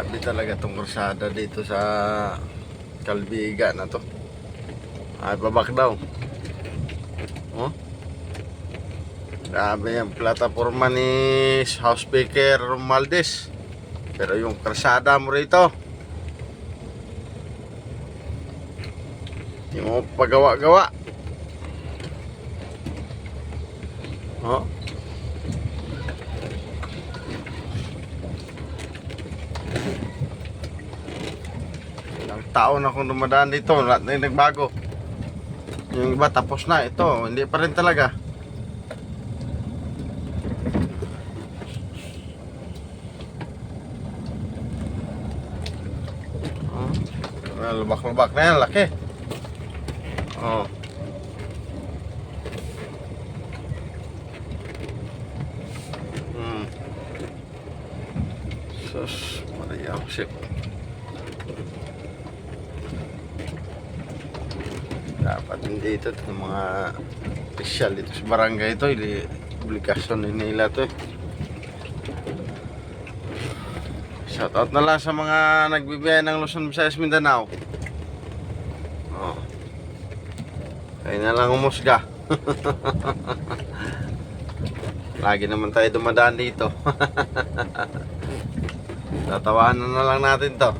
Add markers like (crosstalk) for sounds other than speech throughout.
Grabe talaga tong krusada dito sa Kalbiga na to. Ay, babak daw. Oh? Grabe yung plataforma ni House Speaker Romualdez. Pero yung krusada mo rito, yung pagawa-gawa. Oh? Taon akong dumadaan dito, lahat na yung nagbago. Yung iba tapos na, ito, hindi pa rin talaga. Oh, ah, lubak-lubak na yan, laki. Oh. Hmm. Sus, Maria Jose. Dapat hindi ito ito mga official dito sa barangay ito, ili obligasyon din nila to. eh. Shoutout na lang sa mga nagbibiyay ng Luzon, Visayas, Mindanao. Oh. Kayo na lang umusga. (laughs) Lagi naman tayo dumadaan dito. (laughs) Tatawanan na lang natin to.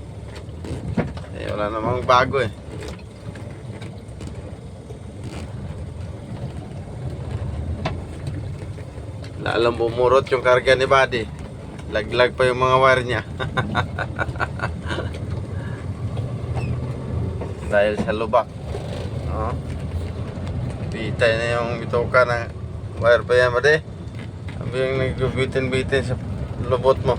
Eh, wala namang bago eh. Lalang bumurot yung karga ni Buddy. Laglag pa yung mga wire niya. (laughs) Dahil sa lubak. Oh. Bitay na yung bitoka ng wire pa yan, Buddy. Yung nagbitin-bitin sa lubot mo.